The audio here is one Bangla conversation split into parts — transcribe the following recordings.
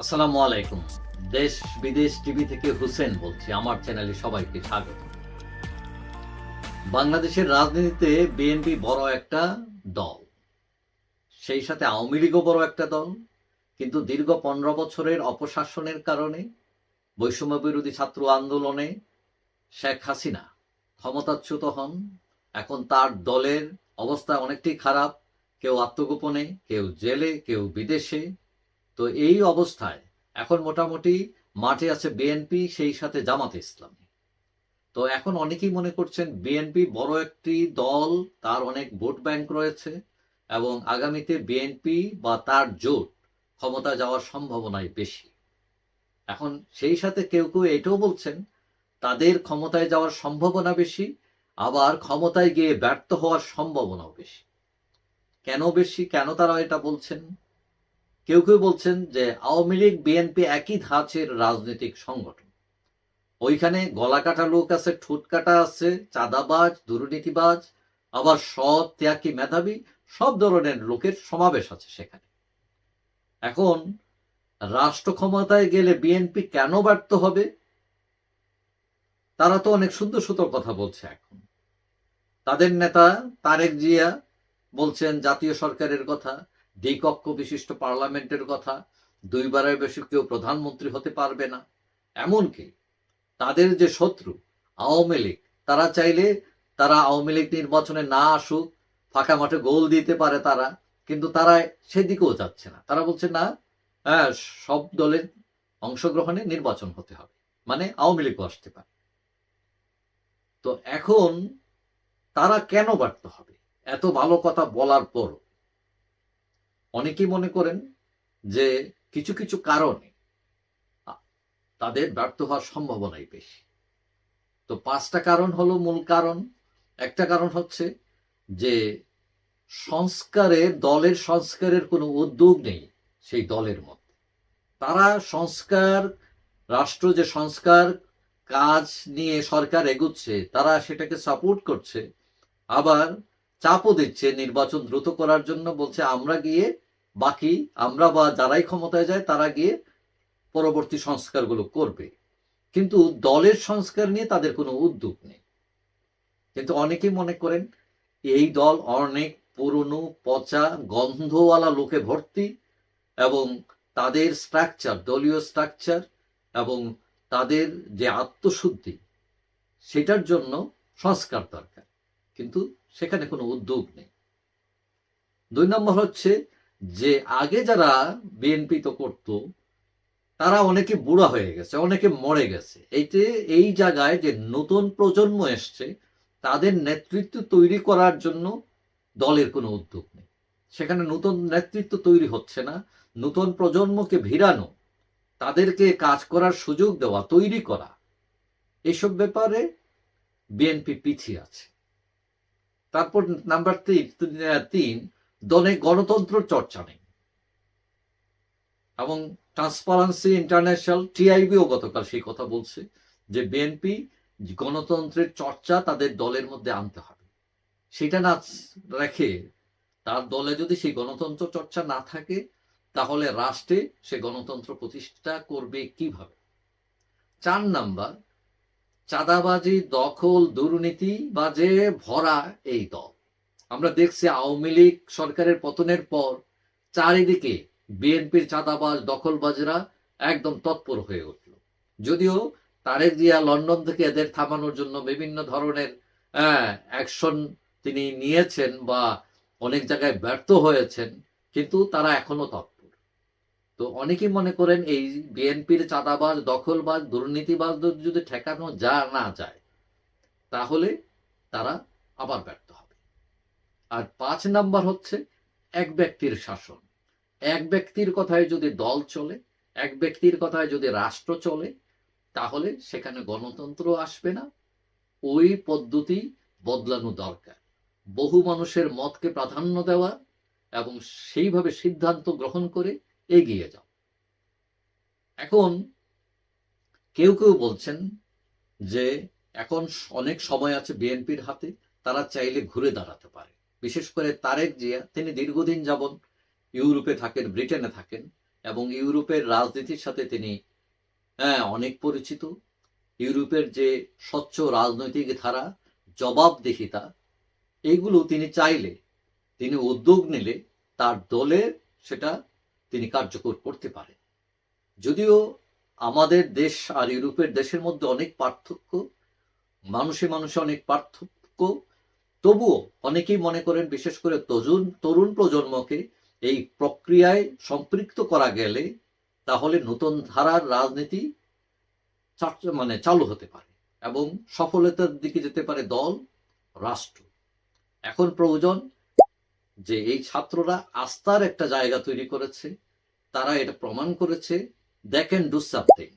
আসসালামু আলাইকুম। দেশ বিদেশ টিভি থেকে হুসেন বলছি, আমার চ্যানেলে সবাইকে স্বাগত। বাংলাদেশের রাজনীতিতে বিএনপি বড় একটা দল। সেই সাথে আওয়ামী লীগও বড় একটা দল। কিন্তু দীর্ঘ পনেরো বছরের অপশাসনের কারণে, বৈষম্য বিরোধী ছাত্র আন্দোলনে শেখ হাসিনা ক্ষমতাচ্যুত হন। এখন তার দলের অবস্থা অনেকটাই খারাপ। কেউ আত্মগোপনে, কেউ জেলে, কেউ বিদেশে। তো এই অবস্থায় এখন মোটামুটি মাঠে আছে বিএনপি সেই সাথে জামাত ইসলামী। তো এখন অনেকেই মনে করছেন বিএনপি বড় একটি দল, তার অনেক ভোট ব্যাংক রয়েছে এবং আগামীতে বিএনপি বা তার জোট ক্ষমতা যাওয়ার সম্ভাবনাই বেশি। এখন সেই সাথে কেউ কেউ এটাও বলছেন, তাদের ক্ষমতায় যাওয়ার সম্ভাবনা বেশি, আবার ক্ষমতায় গিয়ে ব্যর্থ হওয়ার সম্ভাবনাও বেশি। কেন বেশি? কেন তারা এটা বলছেন? কেউ কেউ বলছেন যে আওয়ামী লীগ বিএনপি একই ধাঁচের রাজনৈতিক সংগঠন। ওইখানে গলা কাটা লোক আছে, ঠোঁট কাটা আছে, চাঁদাবাজ, দুর্নীতিবাজ, আবার সৎ, ত্যাগী মেধাবী, সব ধরনের লোকের সমাবেশ আছে সেখানে। এখন রাষ্ট্র ক্ষমতায় গেলে বিএনপি কেন ব্যর্থ হবে? তারা তো অনেক সুন্দর সুন্দর কথা বলছে এখন। তাদের নেতা তারেক জিয়া বলছেন জাতীয় সরকারের কথা দ্বিকক্ষ বিশিষ্ট পার্লামেন্টের কথা দুইবারের বেশি কেউ প্রধানমন্ত্রী হতে পারবে না। এমনকি তাদের যে শত্রু আওয়ামী লীগ তারা চাইলে তারা আওয়ামী লীগ নির্বাচনে না আসুক ফাঁকা মাঠে গোল দিতে পারে তারা কিন্তু তারা সেদিকেও যাচ্ছে না। তারা বলছে না হ্যাঁ, সব দলের অংশগ্রহণে নির্বাচন হতে হবে। মানে আওয়ামী লীগও আসতে পারে। তো এখন তারা কেন ব্যর্থ হবে? এত ভালো কথা বলার পর অনেকেই মনে করেন যে কিছু কিছু কারণে তাদের ব্যর্থ হওয়ার সম্ভাবনাই বেশি। তো পাঁচটা কারণ হলো মূল কারণ। একটা কারণ হচ্ছে যে সংস্কারের দলের সংস্কারের কোনো উদ্যোগ নেই সেই দলের মধ্যে। তারা সংস্কার, রাষ্ট্র যে সংস্কার কাজ নিয়ে সরকার এগুচ্ছে, তারা সেটাকে সাপোর্ট করছে। আবার চাপও দিচ্ছে, নির্বাচন দ্রুত করার জন্য বলছে, আমরা গিয়ে বাকি, আমরা বা যারাই ক্ষমতায় যায়, তারা গিয়ে পরবর্তী সংস্কারগুলো করবে। কিন্তু দলের সংস্কার নিয়ে তাদের কোনো উদ্যোগ নেই। কিন্তু অনেকেই মনে করেন, এই দল অনেক পুরনো, পচা, গন্ধওয়ালা লোকে ভর্তি এবং তাদের স্ট্রাকচার দলীয় স্ট্রাকচার এবং তাদের যে আত্মশুদ্ধি, সেটার জন্য সংস্কার দরকার। কিন্তু সেখানে কোনো উদ্যোগ নেই। দুই নম্বর হচ্ছে যে আগে যারা বিএনপি তো করতো, তারা অনেকে বুড়া হয়ে গেছে, অনেকে মরে গেছে। এইতে এই জায়গায় যে নতুন প্রজন্ম এসছে, তাদের নেতৃত্ব তৈরি করার জন্য দলের কোনো উদ্যোগ নেই। সেখানে নতুন নেতৃত্ব তৈরি হচ্ছে না, নতুন প্রজন্মকে ভিড়ানো, তাদেরকে কাজ করার সুযোগ দেওয়া, তৈরি করা, এসব ব্যাপারে বিএনপি পিছিয়ে আছে। তারপর নাম্বার তিন তিন দলে গণতন্ত্র চর্চা নেই। এবং ট্রান্সপারেন্সি ইন্টারন্যাশনাল টিআইবিও গতকাল সেই কথা বলছে যে বিএনপি গণতন্ত্রের চর্চা তাদের দলের মধ্যে আনতে হবে। সেটা না রেখে তার দলে যদি সেই গণতন্ত্র চর্চা না থাকে, তাহলে রাষ্ট্রে সে গণতন্ত্র প্রতিষ্ঠা করবে কীভাবে? চার নাম্বার চাঁদাবাজি, দখল, দুর্নীতি বাজে ভরা এই দল। আমরা দেখছি আওয়ামী লীগ সরকারের পতনের পর চারিদিকে বিএনপির চাঁদাবাজ, দখলবাজরা একদম তৎপর হয়ে উঠল। যদিও তারেক জিয়া লন্ডন থেকে এদের থামানোর জন্য বিভিন্ন ধরনের অ্যাকশন তিনি নিয়েছেন বা অনেক জায়গায় ব্যর্থ হয়েছেন, কিন্তু তারা এখনও তৎপর। তো অনেকেই মনে করেন এই বিএনপির চাঁদাবাজ, দখলবাজ দুর্নীতিবাজদের যদি ঠেকানো যা না যায়, তাহলে তারা আবার ব্যর্থ হবে। আর পাঁচ নাম্বার হচ্ছে এক ব্যক্তির শাসন। এক ব্যক্তির কথায় যদি দল চলে, এক ব্যক্তির কথায় যদি রাষ্ট্র চলে, তাহলে সেখানে গণতন্ত্র আসবে না। ওই পদ্ধতি বদলানো দরকার। বহু মানুষের মতকে প্রাধান্য দেওয়া এবং সেইভাবে সিদ্ধান্ত গ্রহণ করে এগিয়ে যাও। এখন কেউ কেউ বলছেন যে এখন অনেক সময় আছে বিএনপির হাতে, তারা চাইলে ঘুরে দাঁড়াতে পারে। বিশেষ করে তারেক জিয়া, তিনি দীর্ঘদিন যাবৎ ইউরোপে থাকেন, ব্রিটেনে থাকেন এবং ইউরোপের রাজনীতির সাথে তিনি হ্যাঁ অনেক পরিচিত। ইউরোপের যে স্বচ্ছ রাজনৈতিক ধারা, জবাবদিহিতা এইগুলো তিনি চাইলে, তিনি উদ্যোগ নিলে তার দলের সেটা তিনি কার্যকর করতে পারেন। যদিও আমাদের দেশ আর ইউরোপের দেশের মধ্যে অনেক পার্থক্য, মানুষে মানুষে অনেক পার্থক্য, তবুও অনেকেই মনে করেন, বিশেষ করে তরুণ তরুণ প্রজন্মকে এই প্রক্রিয়ায় সম্পৃক্ত করা গেলে তাহলে নতুন ধারার রাজনীতি মানে চালু হতে পারে এবং সফলতার দিকে যেতে পারে দল, রাষ্ট্র। এখন প্রয়োজন যে এই ছাত্ররা আস্থার একটা জায়গা তৈরি করেছে, তারা এটা প্রমাণ করেছে দে ক্যান ডু সামথিং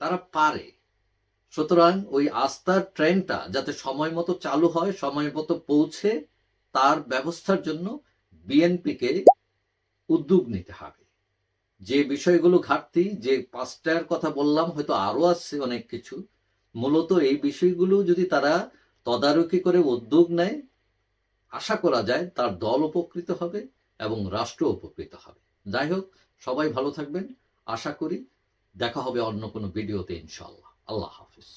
তারা পারে। সুতরাং ওই আস্থার ট্রেনটা যাতে সময় মতো চালু হয়, সময় মতো পৌঁছে, তার ব্যবস্থার জন্য বিএনপিকে উদ্যোগ নিতে হবে। যে বিষয়গুলো ঘাটতি, যে পাঁচটার কথা বললাম, হয়তো আরও আসছে অনেক কিছু। মূলত এই বিষয়গুলো যদি তারা তদারকি করে উদ্যোগ নেয় আশা করা যায় তার দল উপকৃত হবে এবং রাষ্ট্র উপকৃত হবে। যাই হোক, সবাই ভালো থাকবেন। আশা করি দেখা হবে অন্য কোনো ভিডিওতে ইনশাল্লাহ আল্লাহ হাফিজ।